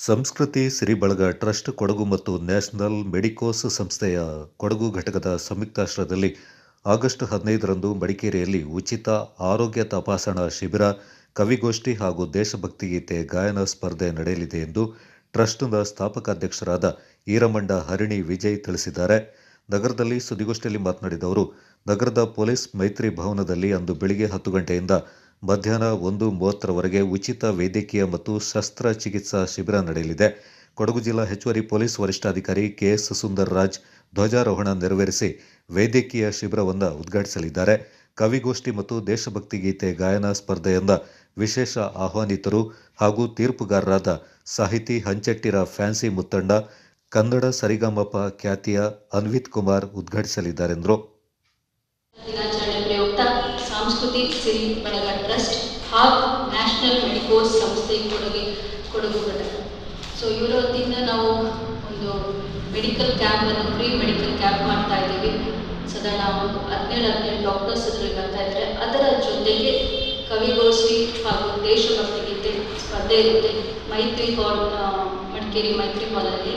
ಸಂಸ್ಕೃತಿ ಸಿರಿಬಳಗ ಟ್ರಸ್ಟ್ ಕೊಡಗು ಮತ್ತು ನ್ಯಾಷನಲ್ ಮೆಡಿಕೋಸ್ ಸಂಸ್ಥೆಯ ಕೊಡಗು ಘಟಕದ ಸಂಯುಕ್ತಾಶ್ರಯದಲ್ಲಿ ಆಗಸ್ಟ್ ಹದಿನೈದರಂದು ಮಡಿಕೇರಿಯಲ್ಲಿ ಉಚಿತ ಆರೋಗ್ಯ ತಪಾಸಣಾ ಶಿಬಿರ, ಕವಿಗೋಷ್ಠಿ ಹಾಗೂ ದೇಶಭಕ್ತಿ ಗೀತೆ ಗಾಯನ ಸ್ಪರ್ಧೆ ನಡೆಯಲಿದೆ ಎಂದು ಟ್ರಸ್ಟ್ನ ಸ್ಥಾಪಕ ಅಧ್ಯಕ್ಷರಾದ ಈರಮಂಡ ಹರಿಣಿ ವಿಜಯ್ ತಿಳಿಸಿದ್ದಾರೆ. ನಗರದಲ್ಲಿ ಸುದ್ದಿಗೋಷ್ಠಿಯಲ್ಲಿ ಮಾತನಾಡಿದ ಅವರು, ನಗರದ ಪೊಲೀಸ್ ಮೈತ್ರಿ ಭವನದಲ್ಲಿ ಅಂದು ಬೆಳಿಗ್ಗೆ ಹತ್ತು ಗಂಟೆಯಿಂದ ಮಧ್ಯಾಹ್ನ ಒಂದು ಮೂವತ್ತರವರೆಗೆ ಉಚಿತ ವೈದ್ಯಕೀಯ ಮತ್ತು ಶಸ್ತ್ರಚಿಕಿತ್ಸಾ ಶಿಬಿರ ನಡೆಯಲಿದೆ. ಕೊಡಗು ಜಿಲ್ಲಾ ಹೆಚ್ಚುವರಿ ಪೊಲೀಸ್ ವರಿಷ್ಠಾಧಿಕಾರಿ ಕೆಎಸ್ ಸುಂದರ್ ರಾಜ್ ಧ್ವಜಾರೋಹಣ ನೆರವೇರಿಸಿ ವೈದ್ಯಕೀಯ ಶಿಬಿರವನ್ನು ಉದ್ಘಾಟಿಸಲಿದ್ದಾರೆ. ಕವಿಗೋಷ್ಠಿ ಮತ್ತು ದೇಶಭಕ್ತಿ ಗೀತೆ ಗಾಯನ ಸ್ಪರ್ಧೆಯಿಂದ ವಿಶೇಷ ಆಹ್ವಾನಿತರು ಹಾಗೂ ತೀರ್ಪುಗಾರರಾದ ಸಾಹಿತಿ ಹಂಚಟ್ಟಿರ ಫ್ಯಾನ್ಸಿ ಮುತ್ತಣ್ಣ ಕನ್ನಡ ಸರಿಗಮಪ ಖ್ಯಾತಿಯ ಅನ್ವಿತ್ ಕುಮಾರ್ ಉದ್ಘಾಟಿಸಲಿದ್ದಾರೆಂದರು ದಿನಾಚರಣೆ ಪ್ರಯುಕ್ತ ಸಾಂಸ್ಕೃತಿಕ ಸಿರಿ ಬಳಗ ಟ್ರಸ್ಟ್ ಹಾಗೂ ನ್ಯಾಷನಲ್ ಮೆಡಿಕೋಸ್ ಸಂಸ್ಥೆ ಕೊಡುಗೆ ಕೊಡಗು ಘಟಕ ಸೊ ವತಿಯಿಂದ ನಾವು ಒಂದು ಮೆಡಿಕಲ್ ಕ್ಯಾಂಪನ್ನು ಫ್ರೀ ಮೆಡಿಕಲ್ ಕ್ಯಾಂಪ್ ಮಾಡ್ತಾ ಇದ್ದೀವಿ. ಸದಾ ನಾವು ಹದಿನೇಳು ಹದಿನೇಳು ಡಾಕ್ಟರ್ಸ್ ಇದ್ರಲ್ಲಿ ಬರ್ತಾ ಇದ್ದಾರೆ ಅದರ ಜೊತೆಗೆ ಕವಿಗೋಷ್ಠಿ ಹಾಗೂ ದೇಶಭಕ್ತಿ ಗೀತೆ ಸ್ಪರ್ಧೆ ಇರುತ್ತೆ. ಮೈತ್ರಿ ಹಾಲ್ ಮಡಿಕೇರಿ ಮೈತ್ರಿ ಹಾಲಲ್ಲಿ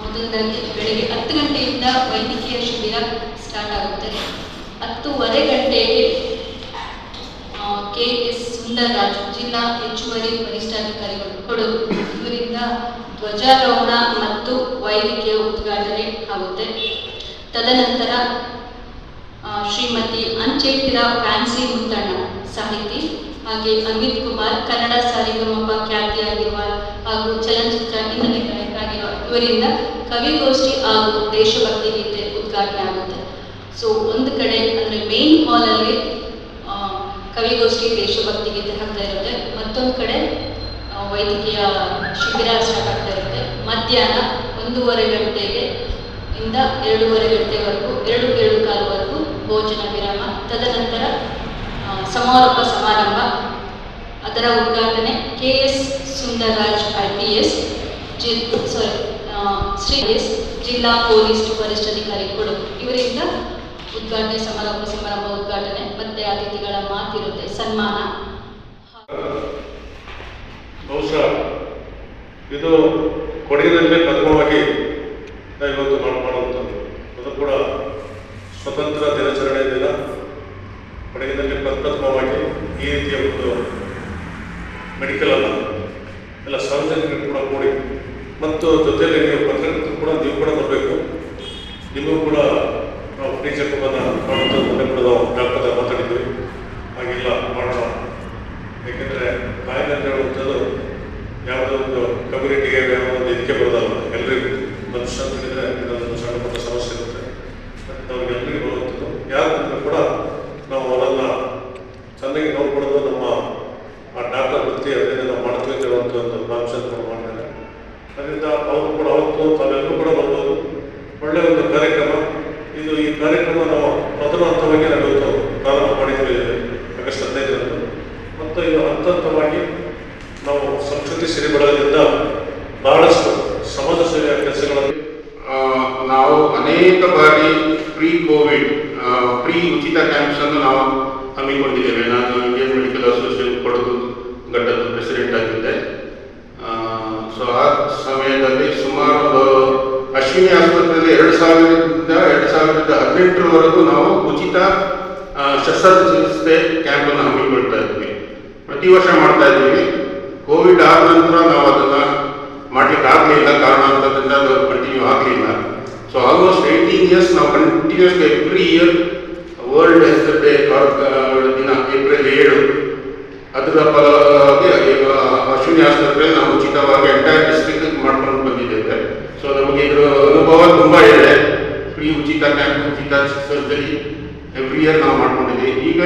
ಮೊದಲದಾಗಿ ಬೆಳಗ್ಗೆ ಹತ್ತು ಗಂಟೆಯಿಂದ ವೈದ್ಯಕೀಯ ಶಿಬಿರ ಸ್ಟಾರ್ಟ್ ಆಗುತ್ತೆ. ಹತ್ತೂವರೆ ಗಂಟೆಗೆ ಕೆ ಎಸ್ ಸುಂದರರಾಜ್ ಜಿಲ್ಲಾ ಹೆಚ್ಚುವರಿ ವರಿಷ್ಠಾಧಿಕಾರಿಗಳು. ಕೊಡಗು ಇವರಿಂದ ಧ್ವಜಾರೋಹಣ ಮತ್ತು ವೈದ್ಯಕೀಯ ಉದ್ಘಾಟನೆ ಆಗುತ್ತೆ. ತದನಂತರ ಶ್ರೀಮತಿ ಅಂಚೇತಿರ ಫ್ಯಾನ್ಸಿ ಮುತ್ತಣ್ಣ ಸಾಹಿತಿ ಹಾಗೆ ಅಮಿತ್ ಕುಮಾರ್ ಕನ್ನಡ ಸಾರಿಗಮಪ್ಪ ಖ್ಯಾತಿಯಾಗಿರುವ ಹಾಗೂ ಚಲನಚಿತ್ರ ಹಿನ್ನೆಲೆ ಗಾಯಕರಾಗಿರುವ ಇವರಿಂದ ಕವಿಗೋಷ್ಠಿ ಹಾಗೂ ದೇಶಭಕ್ತಿ ಗೀತೆ ಉದ್ಘಾಟನೆ ಆಗುತ್ತೆ. ಸೊ ಒಂದು ಕಡೆ ಅಂದರೆ ಮೇನ್ ಹಾಲಲ್ಲಿ ಕವಿಗೋಷ್ಠಿ ದೇಶಭಕ್ತಿ ಗೀತೆ ಹಾಕ್ತಾ ಇರುತ್ತೆ. ಮತ್ತೊಂದು ಕಡೆ ವೈದ್ಯಕೀಯ ಶಿಬಿರ ಸ್ಟಾರ್ಟ್ ಆಗ್ತಾ ಇರುತ್ತೆ. ಮಧ್ಯಾಹ್ನ ಒಂದೂವರೆ ಗಂಟೆಗೆ ಇಂದ ಎರಡೂವರೆ ಗಂಟೆವರೆಗೂ, ಎರಡು ಏಳು ಕಾಲುವರೆಗೂ ಭೋಜನ ವಿರಾಮ. ತದನಂತರ ಸಮಾರೋಪ ಸಮಾರಂಭ. ಅದರ ಉದ್ಘಾಟನೆ K S Sundararaj I P S, G sorry Shri S ಜಿಲ್ಲಾ ಪೊಲೀಸ್ ವರಿಷ್ಠಾಧಿಕಾರಿ ಕೊಡಗು. ಇವರಿಂದ ಉದ್ಘಾಟನೆ, ಸಮಾರಂಭ ಸಮಾರಂಭ ಉದ್ಘಾಟನೆ, ಮತ್ತೆ ಅತಿಥಿಗಳ ಮಾತಿರುತ್ತೆ, ಸನ್ಮಾನ. ಬಹುಶಃ ಇದು ಕೊಡಗಿನಲ್ಲಿ ಪ್ರಥಮವಾಗಿ ನಾವು ಇವತ್ತು ಮಾಡ್- ಮಾಡುವಂಥದ್ದು. ಅದು ಕೂಡ ಸ್ವತಂತ್ರ ದಿನಾಚರಣೆ ದಿನ. ಕೊಡಗಿನಲ್ಲಿ ಪ್ರಪ್ರಥಮವಾಗಿ ಈ ರೀತಿಯ ಒಂದು ಮೆಡಿಕಲ್ ಅಲ್ಲ ಎಲ್ಲ ಸಾರ್ವಜನಿಕರು ಕೂಡ ಕೂಡಿ ಮತ್ತು ಜೊತೆಯಲ್ಲಿ ನೀವು ಪತ್ರಕರ್ತರು ಕೂಡ ನೀವು ಕೂಡ ಬರಬೇಕು ನಿಮಗೂ ಕೂಡ ನಾವು ಫ್ರೀ ಚೆಕಪ್ಪನ್ನು ಮಾಡುವಂಥದ್ದು ಮೊನ್ನೆ ಕೂಡ ನಾವು ಜ್ಞಾಪಕದ ಮಾತಾಡಿದ್ವಿ ಹಾಗೆಲ್ಲ ಮಾಡೋಣ ಏಕೆಂದರೆ ಕಾಯಿಲೆ ಅಂತ ಹೇಳುವಂಥದ್ದು ಯಾವುದೋ ಒಂದು ಕಮ್ಯುನಿಟಿಗೆ ಯಾವುದೋ ಒಂದು ಇದಕ್ಕೆ ಬರೋದಲ್ಲ ಎಲ್ರಿಗೂ. ಮನುಷ್ಯ ಅಂತ ಹೇಳಿದ್ರೆ ಇದೊಂದು ಸಣ್ಣ ಸಮಸ್ಯೆ ಇರುತ್ತೆ. ಮತ್ತು ನಾವು ಎಲ್ರಿಗೂ ಬರುವಂಥದ್ದು ಯಾರು ಕೂಡ ನಾವು ಅವರನ್ನು ಚೆನ್ನಾಗಿ ನೋಡ್ಕೊಳ್ಳೋದು ನಮ್ಮ, ಆ ಡಾಕ್ಟರ್ ವೃತ್ತಿ ಅದರಿಂದ ಮಾಡ್ತೀವಿ ಅಂತ ಹೇಳುವಂಥ ಒಂದು ನಾವು ಮಾಡಿದ್ದಾರೆ. ಅದರಿಂದ ಅವರು ಕೂಡ ಅವತ್ತು ತಾವೆಲ್ಲರೂ ಕೂಡ ಬರ್ಬೋದು. ಒಳ್ಳೆಯ ಒಂದು ಕಾರ್ಯಕ್ರಮ. ಇದು ಈ ಕಾರ್ಯಕ್ರಮ ನಾವು ಪ್ರಥಮ ಹಂತವಾಗಿ ನಾವು ಪ್ರಾರಂಭ ಮಾಡಿದ್ವಿ ಆಗಸ್ಟ್ ಹದಿನೈದರಂದು. ಮತ್ತು ಇದು ಹಂತ ಹಂತವಾಗಿ ನಾವು ಸಂಸ್ಕೃತಿ ಸಿರಿ ಬಳಗದಿಂದ ಬಹಳಷ್ಟು ಸಮಾಜ ಸೇವೆಯ ಕೆಲಸಗಳಲ್ಲಿ ನಾವು ಅನೇಕ ಬಾರಿ ಪ್ರೀ ಕೋವಿಡ್ ಪ್ರೀ ಉಚಿತ ಕ್ಯಾಂಪ್ಸ್ ಅನ್ನು ನಾವು ಹಮ್ಮಿಕೊಂಡಿದ್ದೇವೆ. ನಾನು ಇಂಡಿಯನ್ ಮೆಡಿಕಲ್ ಅಸೋಸಿಯೇಷನ್ ಕೊಡಗು ಘಟಕದ ಪ್ರೆಸಿಡೆಂಟ್ ಆಗಿದ್ದೆ. ಸೊ ಆ ಸಮಯದಲ್ಲಿ ಸುಮಾರು ಅಶ್ವಿನಿ ಆಸ್ಪತ್ರೆಯಲ್ಲಿ ಎರಡು ಸಾವಿರದಿಂದ ಎರಡು ಸಾವಿರದ ಹದಿನೆಂಟರವರೆಗೂ ನಾವು ಉಚಿತ ಶಸ್ತ್ರಚಿಕಿತ್ಸೆ ಕ್ಯಾಂಪನ್ನು ಹಮ್ಮಿಕೊಳ್ತಾ ಇದ್ವಿ. ಪ್ರತಿ ವರ್ಷ ಮಾಡ್ತಾ ಇದ್ದೀವಿ. ಕೋವಿಡ್ ಆದ ನಂತರ ನಾವು ಸೊ ಆಲ್ಮೋಸ್ಟ್ ಏಯ್ಟೀನ್ ಇಯರ್ಸ್ ನಾವು continues every year world health day ದಿನ ಏಪ್ರಿಲ್ ಏಳು, ಅದರ ಫಲವಾಗಿ ಅಶ್ವಿನಿ ಆಸ್ಪತ್ರೆಯಲ್ಲಿ ನಾವು ಉಚಿತವಾಗಿ ಎಂಟೈರ್ ಡಿಸ್ಟ್ರಿಕ್ಟ್ ಮಾಡ್ಕೊಂಡು ಬಂದಿದ್ದೇವೆ. ಸೊ ನಮಗೆ ಇದರ ಅನುಭವ ತುಂಬ ಇದೆ. ಫ್ರೀ ಉಚಿತ ಕ್ಯಾಂಪ್ ಉಚಿತ ಸರ್ಜರಿ ಎವ್ರಿ ಇಯರ್ ನಾವು ಮಾಡ್ಕೊಂಡಿದ್ದೀವಿ. ಈಗ